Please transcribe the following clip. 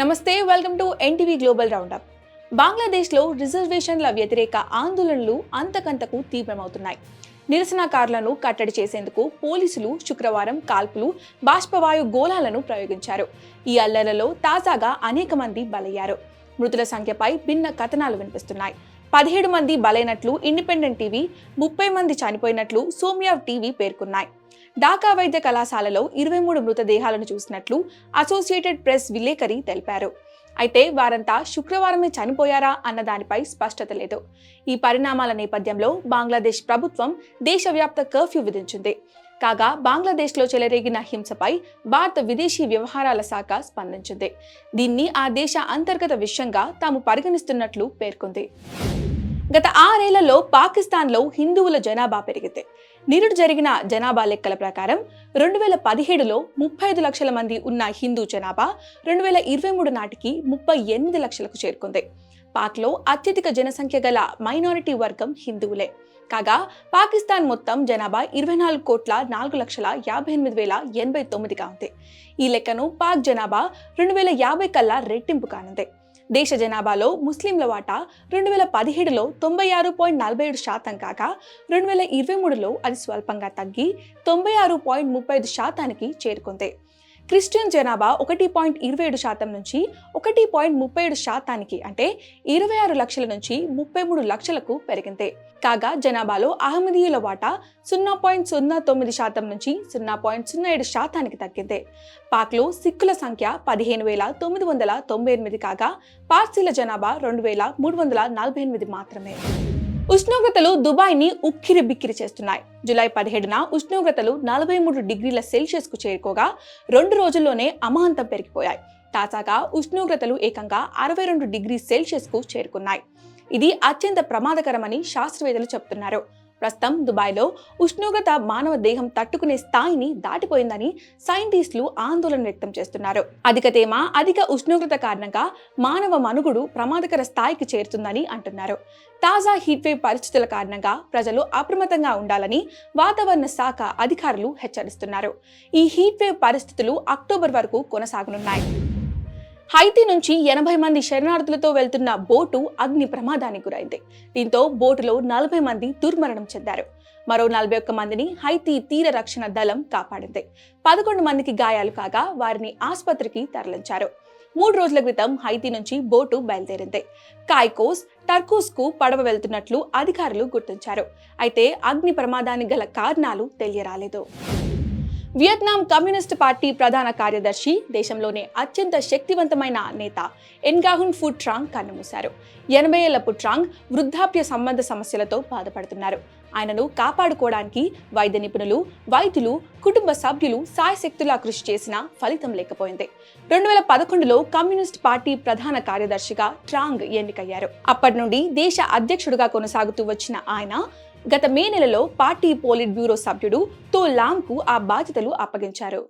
Namaste welcome to NTV global roundup బంగ్లాదేశ్లో రిజర్వేషన్ల వ్యతిరేక ఆందోళనలు అంతకంతకు తీవ్రమవుతున్నాయి. నిరసనకారులను కట్టడి చేసేందుకు పోలీసులు శుక్రవారం కాల్పులు బాష్పవాయు గోళాలను ప్రయోగించారు. ఈ అల్లర్లలో తాజాగా అనేక మంది బలయ్యారు. మృతుల సంఖ్యపై భిన్న కథనాలు వినిపిస్తున్నాయి. పదిహేడు మంది బలైనట్లు ఇండిపెండెంట్ టీవీ ముప్పై మంది చనిపోయినట్లు సోమియా టీవీ పేర్కొన్నాయి. ఢాకా వైద్య కళాశాలలో ఇరవై మూడు మృతదేహాలను చూసినట్లు అసోసియేటెడ్ ప్రెస్ విలేకరి తెలిపారు. అయితే వారంతా శుక్రవారమే చనిపోయారా అన్న దానిపై స్పష్టత లేదు. ఈ పరిణామాల నేపథ్యంలో బంగ్లాదేశ్ ప్రభుత్వం దేశవ్యాప్త కర్ఫ్యూ విధించింది. కాగా బంగ్లాదేశ్లో చెలరేగిన హింసపై భారత విదేశీ వ్యవహారాల శాఖ స్పందించింది. దీన్ని ఆ దేశ అంతర్గత విషయంగా తాము పరిగణిస్తున్నట్లు పేర్కొంది. గత ఆరేళ్ళలో పాకిస్తాన్లో హిందువుల జనాభా పెరిగితే. నిరుడు జరిగిన జనాభా లెక్కల ప్రకారం రెండు వేల పదిహేడులో ముప్పై ఐదు లక్షల మంది ఉన్న హిందూ జనాభా రెండు వేల ఇరవై మూడు నాటికి ముప్పై ఎనిమిది లక్షలకు చేరుకుంది. పాక్లో అత్యధిక జనసంఖ్య గల మైనారిటీ వర్గం హిందువులే. కాగా పాకిస్తాన్ మొత్తం జనాభా ఇరవై నాలుగు కోట్ల నాలుగు లక్షల యాభై ఎనిమిది వేల ఎనభై తొమ్మిదిగా ఉంది. ఈ లెక్కను పాక్ జనాభా రెండు వేల యాభై కల్లా రెట్టింపు కానుంది. దేశ జనాభాలో ముస్లింల వాటా రెండు వేల పదిహేడులో తొంభై ఆరు పాయింట్ నలభై ఏడు శాతం కాగా రెండు వేల ఇరవై మూడులో అది స్వల్పంగా తగ్గి తొంభై ఆరు పాయింట్ ముప్పై ఐదు శాతానికి చేరుకుంది. క్రిస్టియన్ జనాభా ఒకటి పాయింట్ ఇరవై ఏడు శాతం నుంచి ఒకటి పాయింట్ ముప్పై ఏడు శాతానికి అంటే ఇరవై ఆరు లక్షల నుంచి ముప్పై మూడు లక్షలకు పెరిగింది. కాగా జనాభాలో అహ్మదీయుల వాటా సున్నా పాయింట్ సున్నా తొమ్మిది శాతం నుంచి సున్నా పాయింట్ సున్నా ఏడు శాతానికి తగ్గింది. పాక్లో సిక్కుల సంఖ్య పదిహేను వేల తొమ్మిది వందల తొంభై ఎనిమిది కాగా పార్సీల జనాభా రెండు వేల మూడు వందల నలభై ఎనిమిది మాత్రమే. ఉష్ణోగ్రతలు దుబాయ్ని ఉక్కిరి బిక్కిరి చేస్తున్నాయి. జులై పదిహేడున ఉష్ణోగ్రతలు నలభై మూడు డిగ్రీల సెల్సియస్కు చేరుకోగా రెండు రోజుల్లోనే అమాంతం పెరిగిపోయాయి. తాజాగా ఉష్ణోగ్రతలు ఏకంగా అరవై రెండు డిగ్రీ సెల్సియస్కు చేరుకున్నాయి. ఇది అత్యంత ప్రమాదకరమని శాస్త్రవేత్తలు చెబుతున్నారు ప్రస్తుతం దుబాయ్లో ఉష్ణోగ్రత మానవ దేహం తట్టుకునే స్థాయిని దాటిపోయిందని సైంటిస్టులు ఆందోళన వ్యక్తం చేస్తున్నారు. అధిక తేమ అధిక ఉష్ణోగ్రత కారణంగా మానవ మనుగుడు ప్రమాదకర స్థాయికి చేరుతుందని అంటున్నారు. తాజా హీట్ వేవ్ పరిస్థితుల కారణంగా ప్రజలు అప్రమత్తంగా ఉండాలని వాతావరణ శాఖ అధికారులు హెచ్చరిస్తున్నారు. ఈ హీట్వేవ్ పరిస్థితులు అక్టోబర్ వరకు కొనసాగనున్నాయి. హైతీ నుంచి ఎనభై మంది శరణార్థులతో వెళ్తున్న బోటు అగ్ని ప్రమాదానికి గురైంది. దీంతో బోటులో నలభై మంది దుర్మరణం చెందారు. మరో నలభై ఒక్క మందిని హైతీ తీర రక్షణ దళం కాపాడింది. పదకొండు మందికి గాయాలు కాగా వారిని ఆసుపత్రికి తరలించారు. మూడు రోజుల క్రితం హైతీ నుంచి బోటు బయలుదేరింది. కాయ్కోస్ టర్కూస్కు పడవ వెళ్తున్నట్లు అధికారులు గుర్తించారు. అయితే అగ్ని ప్రమాదానికి గల కారణాలు తెలియరాలేదు. వియత్నాం కమ్యూనిస్ట్ పార్టీ ప్రధాన కార్యదర్శి దేశంలోనే అత్యంత శక్తివంతమైన నేత ఎన్గాహున్ ఫుడ్ ట్రాంగ్ కన్నుమూశారు. ఎనభై ఏళ్ళ పుట్రాంగ్ వృద్ధాప్య సంబంధ సమస్యలతో బాధపడుతున్నారు. ఆయనను కాపాడుకోవడానికి వైద్య నిపుణులు వైద్యులు కుటుంబ సభ్యులు సాయశక్తులా కృషి చేసినా ఫలితం లేకపోయింది. రెండు వేల పదకొండులో కమ్యూనిస్ట్ పార్టీ ప్రధాన కార్యదర్శిగా ట్రాంగ్ ఎన్నికయ్యారు. అప్పటి నుండి దేశ అధ్యక్షుడిగా కొనసాగుతూ వచ్చిన ఆయన గత మే నెలలో పార్టీ పోలిట్ బ్యూరో సభ్యుడు తో లాంగ్కు ఆ బాధ్యతలు అప్పగించారు.